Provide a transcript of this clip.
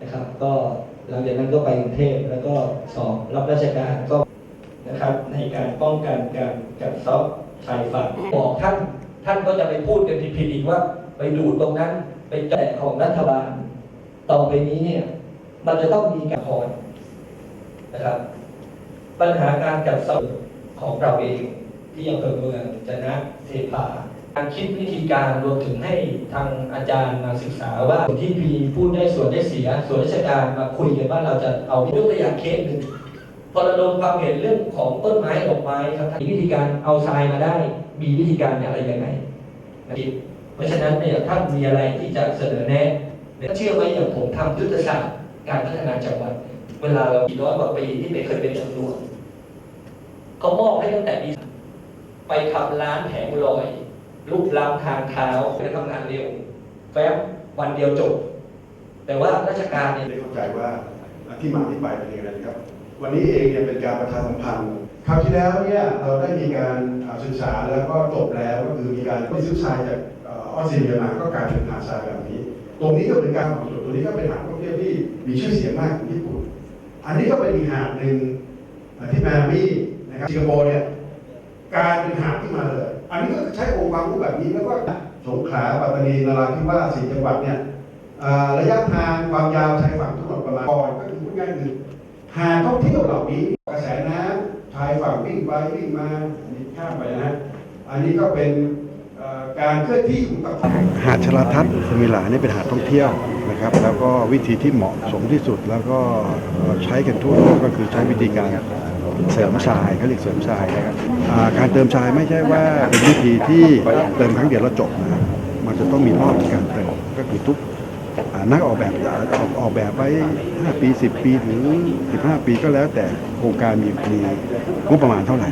นะครับ ก็หลังจากนั้นก็ไปกรุงเทพแล้วก็สอบรับราชการก็นะครับในการป้องกันการกัดเซาะชายฝั่งบอกท่านท่านก็จะไปพูดกันผิดๆอีกว่า ไปดูดตรงนั้นไปแจกของรัฐบาล ต่อไปนี้เนี่ยมันจะต้องมีการคอนนะครับ ปัญหาการจัดสรรของเราเองที่อำเภอเมืองจะนะเทพา การคิดวิธีการรวมถึงให้ทางอาจารย์มาศึกษาว่าที่มีพูดได้ส่วนได้เสีย ส่วนราชการมาคุยกันว่าเราจะเอายกตัวอย่างเคสหนึ่งพอระดมความเห็นเรื่องของต้นไม้ดอกไม้ครับมีวิธีการเอาทรายมาได้ มีวิธีการอะไรยังไงนะครับเพราะฉะนั้นเนี่ยท่านมีอะไรที่จะเสนอแนะเชื่อไหมอย่างผมทำยุทธศาสตร์การพัฒนาจังหวัด เวลาเรากี่ร้อยกว่าปีที่ไม่เคยเป็นตำรวจเขามอบให้ตั้งแต่ปีไปทำร้านแผงลอย ลูกล้ำทางเท้าไปทำงานเร็วแฟ้มวันเดียวจบ แต่ว่าราชการเนี่ยได้เข้าใจว่าที่มาที่ไปเป็นยังไงนะครับ วันนี้เองเนี่ยเป็นการประชาสัมพันธ์คราวที่แล้วเนี่ยเราได้มีการศึกษาแล้วก็จบแล้วก็คือมีการไปซื้อทรายจากออสเตรเลียมาก็กลายเป็นหาดทรายแบบนี้ ตรงนี้ก็เป็นการของส่วนตัวนี้ก็เป็นหาดท่องเที่ยวที่มีชื่อเสียงมากของญี่ปุ่น อันนี้ก็เป็นอีกหาดหนึ่งที่มามี่นะครับสิงคโปร์เนี่ย กายเป็นหาดที่มาเลย อันนี้ก็ใช้องค์ความรู้แบบนี้แล้วก็สงขลาปัตตานีนราธิวาสสี่จังหวัดเนี่ยระยะทางความยาวชายฝั่งทั้งหมดประมาณก่อนก็คือพูดง่ายคือหาดท่องเที่ยวเหล่านี้กระแสน้ำชายฝั่งวิ่งไปวิ่งมาอันนี้ข้ามไปนะฮะอันนี้ก็เป็นการเคลื่อนที่ของกับหาดชลทัศน์สมิลานี่เป็นหาดท่องเที่ยวนะครับ แล้วก็วิธีที่เหมาะสมที่สุดแล้วก็ใช้กันทั่วโลกก็คือใช้วิธีการ เสริมทรายเขาเรียกเสริมทรายนะครับการเติมทรายไม่ใช่ว่าเป็นวิธีที่เติมครั้งเดียวแล้วจบนะมันจะต้องมีรอบในการเติมก็คือทุกนักออกแบบออกออกแบบไว้ 5 ปี 10 ปี หรือ 15 ปีก็แล้วแต่โครงการมีมีงบประมาณเท่าไหร่